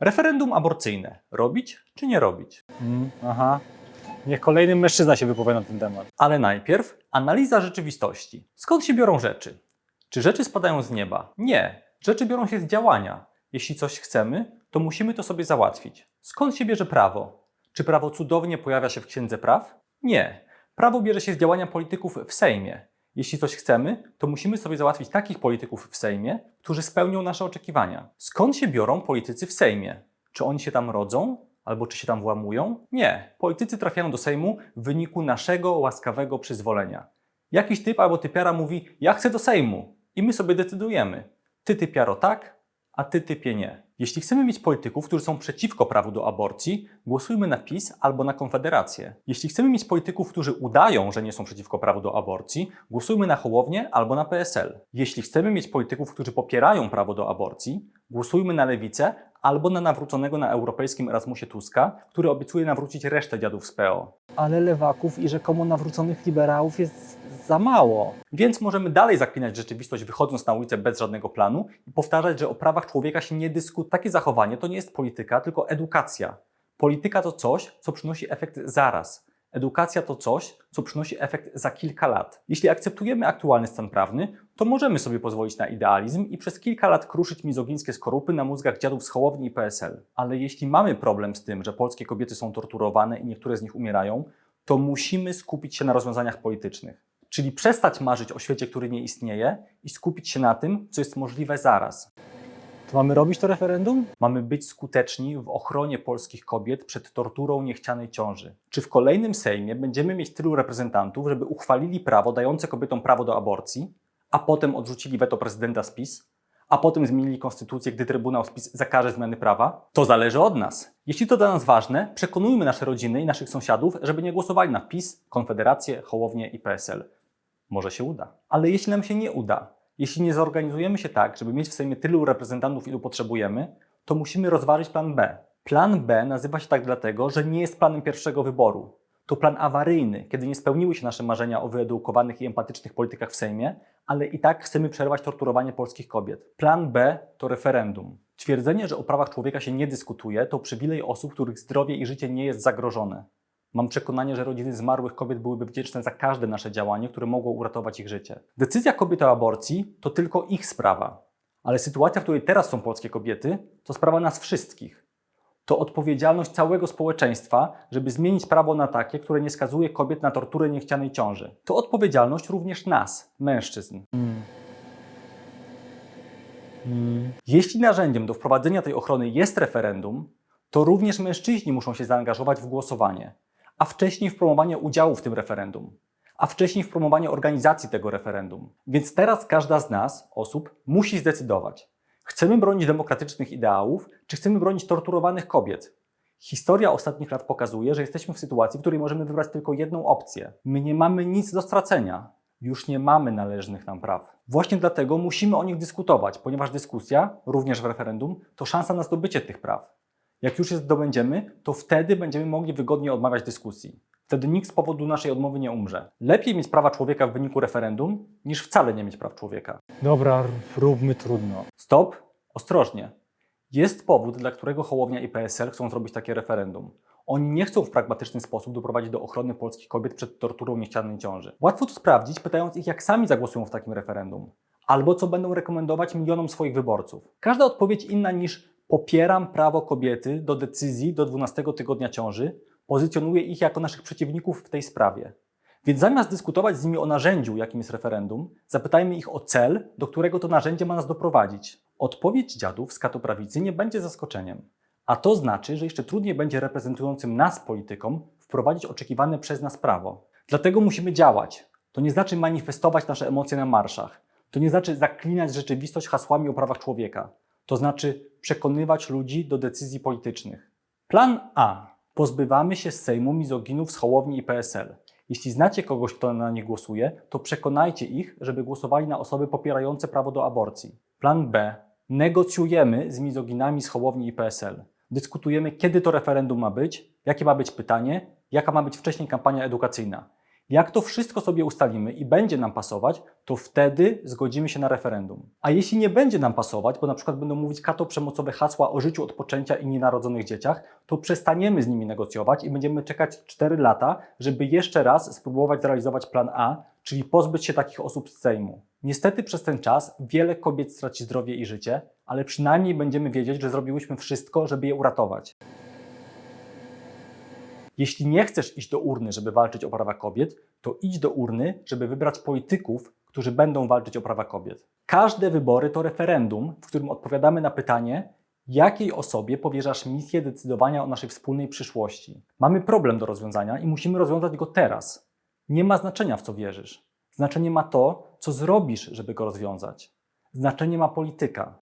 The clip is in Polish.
Referendum aborcyjne. Robić czy nie robić? Mm, aha. Niech kolejny mężczyzna się wypowie na ten temat. Ale najpierw analiza rzeczywistości. Skąd się biorą rzeczy? Czy rzeczy spadają z nieba? Nie. Rzeczy biorą się z działania. Jeśli coś chcemy, to musimy to sobie załatwić. Skąd się bierze prawo? Czy prawo cudownie pojawia się w Księdze Praw? Nie. Prawo bierze się z działania polityków w Sejmie. Jeśli coś chcemy, to musimy sobie załatwić takich polityków w Sejmie, którzy spełnią nasze oczekiwania. Skąd się biorą politycy w Sejmie? Czy oni się tam rodzą? Albo czy się tam włamują? Nie. Politycy trafiają do Sejmu w wyniku naszego łaskawego przyzwolenia. Jakiś typ albo typiara mówi: Ja chcę do Sejmu. I my sobie decydujemy. Ty typiaro tak, a ty typie nie. Jeśli chcemy mieć polityków, którzy są przeciwko prawu do aborcji, głosujmy na PiS albo na Konfederację. Jeśli chcemy mieć polityków, którzy udają, że nie są przeciwko prawu do aborcji, głosujmy na Hołownię albo na PSL. Jeśli chcemy mieć polityków, którzy popierają prawo do aborcji, głosujmy na Lewicę albo na nawróconego na europejskim Erasmusie Tuska, który obiecuje nawrócić resztę dziadów z PO. Ale lewaków i rzekomo nawróconych liberałów jest za mało. Więc możemy dalej zaklinać rzeczywistość, wychodząc na ulicę bez żadnego planu i powtarzać, że o prawach człowieka się nie dyskutuje. Takie zachowanie to nie jest polityka, tylko edukacja. Polityka to coś, co przynosi efekt zaraz. Edukacja to coś, co przynosi efekt za kilka lat. Jeśli akceptujemy aktualny stan prawny, to możemy sobie pozwolić na idealizm i przez kilka lat kruszyć mizogińskie skorupy na mózgach dziadów z Hołowni i PSL. Ale jeśli mamy problem z tym, że polskie kobiety są torturowane i niektóre z nich umierają, to musimy skupić się na rozwiązaniach politycznych. Czyli przestać marzyć o świecie, który nie istnieje i skupić się na tym, co jest możliwe zaraz. To mamy robić to referendum? Mamy być skuteczni w ochronie polskich kobiet przed torturą niechcianej ciąży. Czy w kolejnym Sejmie będziemy mieć tylu reprezentantów, żeby uchwalili prawo dające kobietom prawo do aborcji, a potem odrzucili weto prezydenta z PiS, a potem zmienili konstytucję, gdy Trybunał z PiS zakaże zmiany prawa? To zależy od nas. Jeśli to dla nas ważne, przekonujmy nasze rodziny i naszych sąsiadów, żeby nie głosowali na PiS, Konfederację, Hołownię i PSL. Może się uda. Ale jeśli nam się nie uda, jeśli nie zorganizujemy się tak, żeby mieć w Sejmie tylu reprezentantów, ilu potrzebujemy, to musimy rozważyć plan B. Plan B nazywa się tak dlatego, że nie jest planem pierwszego wyboru. To plan awaryjny, kiedy nie spełniły się nasze marzenia o wyedukowanych i empatycznych politykach w Sejmie, ale i tak chcemy przerwać torturowanie polskich kobiet. Plan B to referendum. Twierdzenie, że o prawach człowieka się nie dyskutuje, to przywilej osób, których zdrowie i życie nie jest zagrożone. Mam przekonanie, że rodziny zmarłych kobiet byłyby wdzięczne za każde nasze działanie, które mogło uratować ich życie. Decyzja kobiet o aborcji to tylko ich sprawa, ale sytuacja, w której teraz są polskie kobiety, to sprawa nas wszystkich. To odpowiedzialność całego społeczeństwa, żeby zmienić prawo na takie, które nie skazuje kobiet na torturę niechcianej ciąży. To odpowiedzialność również nas, mężczyzn. Mm. Mm. Jeśli narzędziem do wprowadzenia tej ochrony jest referendum, to również mężczyźni muszą się zaangażować w głosowanie, a wcześniej w promowanie udziału w tym referendum, a wcześniej w promowanie organizacji tego referendum. Więc teraz każda z nas, osób, musi zdecydować. Chcemy bronić demokratycznych ideałów, czy chcemy bronić torturowanych kobiet? Historia ostatnich lat pokazuje, że jesteśmy w sytuacji, w której możemy wybrać tylko jedną opcję. My nie mamy nic do stracenia. Już nie mamy należnych nam praw. Właśnie dlatego musimy o nich dyskutować, ponieważ dyskusja, również w referendum, to szansa na zdobycie tych praw. Jak już je zdobędziemy, to wtedy będziemy mogli wygodnie odmawiać dyskusji. Wtedy nikt z powodu naszej odmowy nie umrze. Lepiej mieć prawa człowieka w wyniku referendum, niż wcale nie mieć praw człowieka. Dobra, róbmy trudno. Stop, ostrożnie. Jest powód, dla którego Hołownia i PSL chcą zrobić takie referendum. Oni nie chcą w pragmatyczny sposób doprowadzić do ochrony polskich kobiet przed torturą niechcianej ciąży. Łatwo to sprawdzić, pytając ich, jak sami zagłosują w takim referendum. Albo co będą rekomendować milionom swoich wyborców. Każda odpowiedź inna niż popieram prawo kobiety do decyzji do 12 tygodnia ciąży, pozycjonuje ich jako naszych przeciwników w tej sprawie. Więc zamiast dyskutować z nimi o narzędziu, jakim jest referendum, zapytajmy ich o cel, do którego to narzędzie ma nas doprowadzić. Odpowiedź dziadów z katoprawicy nie będzie zaskoczeniem. A to znaczy, że jeszcze trudniej będzie reprezentującym nas politykom wprowadzić oczekiwane przez nas prawo. Dlatego musimy działać. To nie znaczy manifestować nasze emocje na marszach. To nie znaczy zaklinać rzeczywistość hasłami o prawach człowieka. To znaczy przekonywać ludzi do decyzji politycznych. Plan A. Pozbywamy się z Sejmu mizoginów z Hołowni i PSL. Jeśli znacie kogoś, kto na nie głosuje, to przekonajcie ich, żeby głosowali na osoby popierające prawo do aborcji. Plan B. Negocjujemy z mizoginami z Hołowni i PSL. Dyskutujemy, kiedy to referendum ma być, jakie ma być pytanie, jaka ma być wcześniej kampania edukacyjna. Jak to wszystko sobie ustalimy i będzie nam pasować, to wtedy zgodzimy się na referendum. A jeśli nie będzie nam pasować, bo na przykład będą mówić kato przemocowe hasła o życiu od poczęcia i nienarodzonych dzieciach, to przestaniemy z nimi negocjować i będziemy czekać 4 lata, żeby jeszcze raz spróbować zrealizować plan A, czyli pozbyć się takich osób z Sejmu. Niestety przez ten czas wiele kobiet straci zdrowie i życie, ale przynajmniej będziemy wiedzieć, że zrobiłyśmy wszystko, żeby je uratować. Jeśli nie chcesz iść do urny, żeby walczyć o prawa kobiet, to idź do urny, żeby wybrać polityków, którzy będą walczyć o prawa kobiet. Każde wybory to referendum, w którym odpowiadamy na pytanie, jakiej osobie powierzasz misję decydowania o naszej wspólnej przyszłości. Mamy problem do rozwiązania i musimy rozwiązać go teraz. Nie ma znaczenia, w co wierzysz. Znaczenie ma to, co zrobisz, żeby go rozwiązać. Znaczenie ma polityka.